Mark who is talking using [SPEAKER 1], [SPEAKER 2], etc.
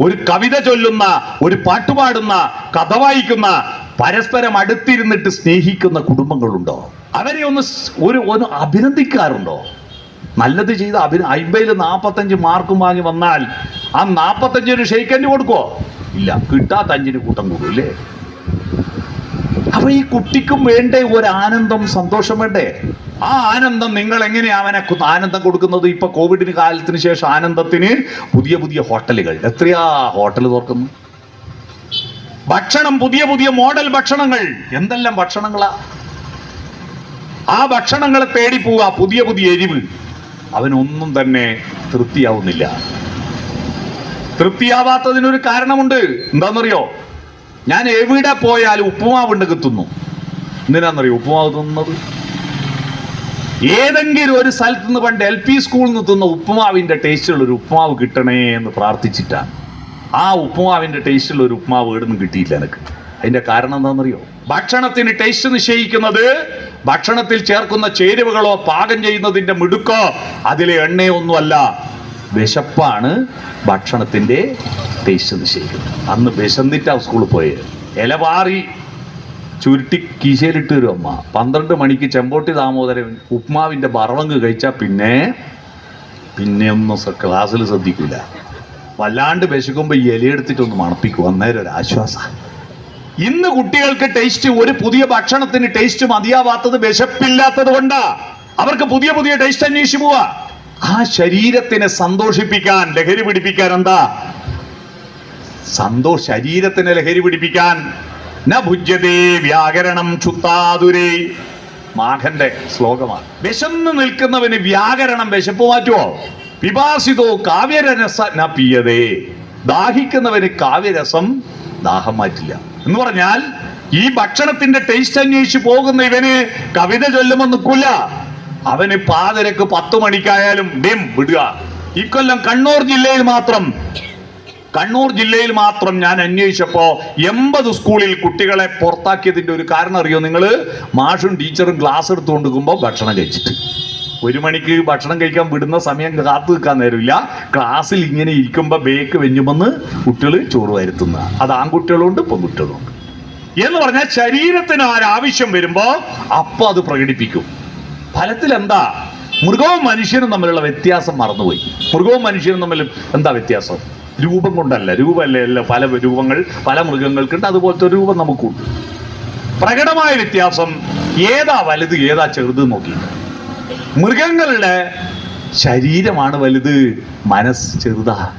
[SPEAKER 1] ഒരു കവിത ചൊല്ലുന്ന ഒരു പാട്ടുപാടുന്ന കഥ വായിക്കുന്ന പരസ്പരം അടുത്തിരുന്നിട്ട് സ്നേഹിക്കുന്ന കുടുംബങ്ങളുണ്ടോ? അവരെ ഒന്ന് ഒരു ഒന്ന് അഭിനന്ദിക്കാറുണ്ടോ? നല്ലത് ചെയ്ത് അഭി അമ്പതിൽ നാൽപ്പത്തഞ്ച് മാർക്കും വാങ്ങി വന്നാൽ ആ നാൽപ്പത്തഞ്ചിന് ഷെയ്ക്കൻഡ് കൊടുക്കുമോ ഇല്ല കിട്ടാത്ത അഞ്ചിന് കൂട്ടം കൂടും ഇല്ലേ? അപ്പൊ ഈ കുട്ടിക്കും വേണ്ടേ ഒരു ആനന്ദം സന്തോഷം വേണ്ടേ? ആ ആനന്ദം നിങ്ങൾ എങ്ങനെയാ അവനെ ആനന്ദം കൊടുക്കുന്നത്? ഇപ്പൊ കോവിഡിന് കാലത്തിന് ശേഷം ആനന്ദത്തിന് പുതിയ പുതിയ ഹോട്ടലുകൾ. എത്രയാ ഹോട്ടൽ തുറക്കുന്നു? ഭക്ഷണം പുതിയ പുതിയ മോഡൽ ഭക്ഷണങ്ങൾ. എന്തെല്ലാം ഭക്ഷണങ്ങളാ? ആ ഭക്ഷണങ്ങളെ തേടി പോവുക പുതിയ പുതിയ എരിവ്. അവനൊന്നും തന്നെ തൃപ്തിയാവുന്നില്ല. തൃപ്തിയാവാത്തതിനൊരു കാരണമുണ്ട്. എന്താണെന്നറിയോ ഞാൻ എവിടെ പോയാലും ഉപ്പുമാവ് ഉണ്ടെങ്കിൽ തിന്നു എന്തിനാണെന്നറിയോ ഉപ്പുമാവ് തിന്നത്? ഏതെങ്കിലും ഒരു സ്ഥലത്ത് നിന്ന് പണ്ട് എൽ പി സ്കൂളിൽ നിന്ന് തിന്ന ഉപ്പുമാവിന്റെ ടേസ്റ്റുള്ള ഒരു ഉപ്പുമാവ് കിട്ടണേ എന്ന് പ്രാർത്ഥിച്ചിട്ടാണ് ആ ഉപ്പുമാവിന്റെ ടേസ്റ്റുള്ള ഒരു ഉപ്പുമാവ് ഇവിടുന്ന് കിട്ടിയില്ല എനിക്ക്. അതിന്റെ കാരണം എന്താണെന്നറിയോ ഭക്ഷണത്തിന് ടേസ്റ്റ് നിശ്ചയിക്കുന്നത് ഭക്ഷണത്തിൽ ചേർക്കുന്ന ചേരുവകളോ പാകം ചെയ്യുന്നതിന്റെ മിടുക്കോ അതിലെ എണ്ണയോ ഒന്നുമല്ല. വിശപ്പാണ് ഭക്ഷണത്തിന്റെ ടേസ്റ്റ് നിശ്ചയിക്കുന്നത് അന്ന് വിശന്നിട്ടാ സ്കൂളിൽ പോയത് ഇലവാറി ചുരുട്ടി കീശയിലിട്ട് വരും അമ്മ. പന്ത്രണ്ട് മണിക്ക് ചെമ്പോട്ടി ദാമോദരൻ ഉപ്മാവിന്റെ ബറവങ്ക് കഴിച്ചാൽ പിന്നെ പിന്നെ ഒന്നും ക്ലാസ്സിൽ ശ്രദ്ധിക്കില്ല വല്ലാണ്ട് വിശക്കുമ്പോൾ ഈ ഇലയെടുത്തിട്ടൊന്ന് മണപ്പിക്കും. അന്നേരം ഒരു ആശ്വാസം. ഇന്ന് കുട്ടികൾക്ക് ടേസ്റ്റ് ഒരു പുതിയ ഭക്ഷണത്തിന് ടേസ്റ്റ് മതിയാവാത്തത് വിശപ്പില്ലാത്തത് കൊണ്ടാ. അവർക്ക് പുതിയ പുതിയ ടേസ്റ്റ് അന്വേഷിച്ചു പോവാ. ആ ശരീരത്തിനെ സന്തോഷിപ്പിക്കാൻ ലഹരി പിടിപ്പിക്കാൻ എന്താ? സന്തോഷ ശരീരത്തിനെ ലഹരി പിടിപ്പിക്കാൻ ന വ്യാകരണം ചുത്താതുരേ. മാഘന്റെ ശ്ലോകമാണ്. വിശന്ന് നിൽക്കുന്നവന് വ്യാകരണം വിശപ്പ് മാറ്റുമോ വിഭാസിതോ കാവ്യരസ ന ദാഹിക്കുന്നവന് കാവ്യരസം ദാഹം മാറ്റില്ല. എന്ന് പറഞ്ഞാൽ ഈ ഭക്ഷണത്തിന്റെ ടേസ്റ്റ് അന്വേഷിച്ച് പോകുന്ന ഇവന് കവിത ചൊല്ലുമെന്ന് നിൽക്കില്ല അവന് പാതിരക്ക് പത്ത് മണിക്കായാലും ഡിം വിടുക. ഇക്കൊല്ലം കണ്ണൂർ ജില്ലയിൽ മാത്രം. കണ്ണൂർ ജില്ലയിൽ മാത്രം ഞാൻ അന്വേഷിച്ചപ്പോ എൺപത് സ്കൂളിൽ കുട്ടികളെ പുറത്താക്കിയതിന്റെ ഒരു കാരണം അറിയോ നിങ്ങൾ മാഷും ടീച്ചറും ക്ലാസ് എടുത്തുകൊണ്ട് കൊണ്ടുപോകുമ്പോൾ ഭക്ഷണം കഴിച്ചിട്ട്. ഒരു മണിക്ക് ഭക്ഷണം കഴിക്കാൻ വിടുന്ന സമയം കാത്തു നിൽക്കാൻ നേരമില്ല. ക്ലാസ്സിൽ ഇങ്ങനെ ഇരിക്കുമ്പോൾ ബേക്ക് വെഞ്ഞുമെന്ന് കുട്ടികൾ ചോറ് വരുത്തുന്ന. അത് ആൺകുട്ടികളുണ്ട് പെൺകുട്ടികളുണ്ട്. എന്ന് പറഞ്ഞാൽ ശരീരത്തിന് ആരാവശ്യം വരുമ്പോൾ അപ്പോൾ അത് പ്രകടിപ്പിക്കും. ഫലത്തിൽ എന്താ മൃഗവും മനുഷ്യനും തമ്മിലുള്ള വ്യത്യാസം മറന്നുപോയി. മൃഗവും മനുഷ്യനും തമ്മിൽ എന്താ വ്യത്യാസം? രൂപം കൊണ്ടല്ല. രൂപമല്ലേ? അല്ല പല രൂപങ്ങൾ പല മൃഗങ്ങൾക്കുണ്ട് അതുപോലത്തെ ഒരു രൂപം നമുക്കുണ്ട്. പ്രകടമായ വ്യത്യാസം ഏതാ വലുത് ഏതാ ചെറുത് നോക്കി. മൃഗങ്ങളുടെ ശരീരമാണ് വലുത്. മനസ്സ് ചെറുതാ.